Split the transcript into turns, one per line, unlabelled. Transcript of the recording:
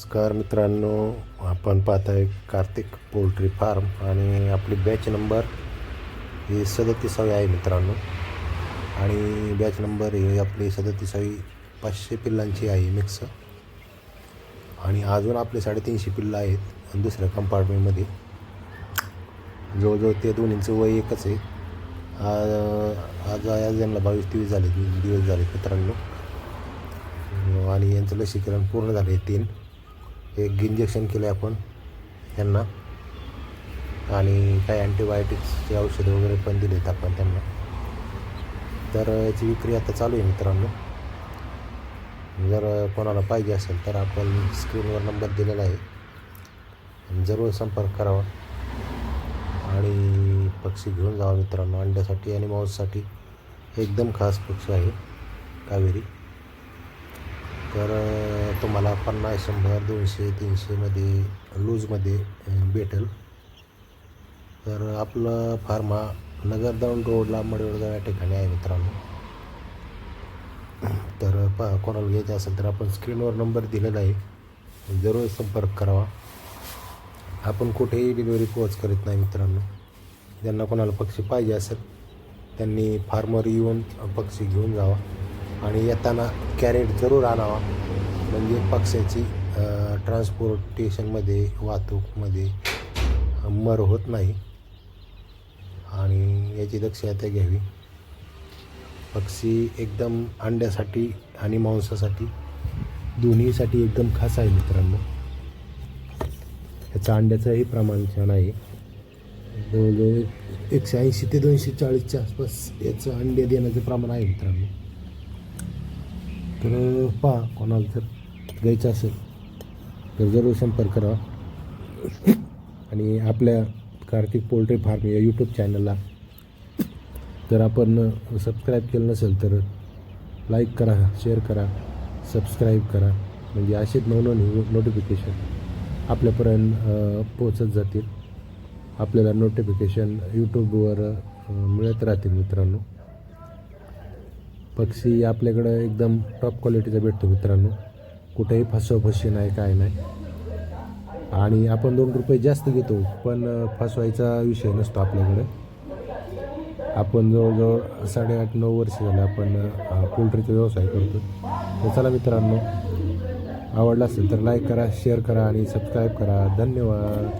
नमस्कार मित्रांनो आपण पाहत आहे कार्तिक पोल्ट्री फार्म आणि आपली बॅच नंबर ही सदतीसावी आहे मित्रांनो. आणि बॅच नंबर ही आपली सदतीसावी पाचशे पिल्लांची आहे मिक्स आणि अजून आपले साडेतीनशे पिल्लं आहेत दुसऱ्या कंपार्टमेंटमध्ये जवळजवळ ते दोन्हींचं वय एकच आहे. आज आज यांना बावीस तेवीस झाले दिवस झाले मित्रांनो. आणि यांचं लसीकरण पूर्ण झाले तीन. एक इंजेक्शन केले आपण त्यांना. आणि काही अँटीबायोटिक्सची औषधं वगैरे पण दिलेत आपण त्यांना. तर याची विक्री आता चालू आहे मित्रांनो. जर कोणाला पाहिजे असेल तर आपण स्क्रीनवर नंबर दिलेला आहे. जरूर संपर्क करावा. आणि पक्षी घेऊन जावा मित्रांनो. अंड्यासाठी आणि मांससाठी एकदम खास पक्षी आहे कावेरी. तर तुम्हाला पन्नास शंभर दोनशे तीनशेमध्ये लूजमध्ये भेटेल. तर आपलं फार्म हा नगर दौंड रोडला मडवडगाव या ठिकाणी आहे मित्रांनो. तर पा कोणाला घ्यायचं असेल तर आपण स्क्रीनवर नंबर दिलेला आहे. जरूर संपर्क करावा. आपण कुठेही डिलिव्हरी पोच करीत नाही मित्रांनो. ज्यांना कोणाला पक्षी पाहिजे असेल त्यांनी फार्मवर येऊन पक्षी घेऊन जावा. आणि येताना कॅरेट जरूर आणावा. म्हणजे पक्ष्याची ट्रान्सपोर्टेशनमध्ये वाहतूकमध्ये मर होत नाही. आणि याची दक्षता घ्यावी. पक्षी एकदम अंड्यासाठी आणि मांसासाठी दोन्हीसाठी एकदम खास आहे मित्रांनो. याचं अंड्याचंही प्रमाण छान आहे. जवळजवळ एकशे ऐंशी ते दोनशे चाळीसच्या आसपास याचं अंडे देण्याचं प्रमाण आहे मित्रांनो. तर पहा कोणाला जर घ्यायचं असेल तर जरूर संपर्क करा. आणि आपल्या कार्तिक पोल्ट्री फार्म या यूट्यूब चॅनलला जर आपण सबस्क्राईब केलं नसेल तर लाईक करा शेअर करा सबस्क्राईब करा. म्हणजे असेच नवनवीन नोटिफिकेशन आपल्यापर्यंत पोचत जातील. आपल्याला नोटिफिकेशन यूट्यूबवर मिळत राहतील मित्रांनो. पक्षी आपल्याकडं एकदम टॉप क्वालिटीचा भेटतो मित्रांनो. कुठेही फसवफशी नाही काय नाही. आणि आपण दोन रुपये जास्त घेतो पण फसवायचा विषय नसतो आपल्याकडे. आपण जवळजवळ साडेआठ नऊ वर्ष झालं आपण पोल्ट्रीचा व्यवसाय करतो. तर चला मित्रांनो आवडला असेल तर लाईक करा शेअर करा आणि सबस्क्राईब करा. धन्यवाद.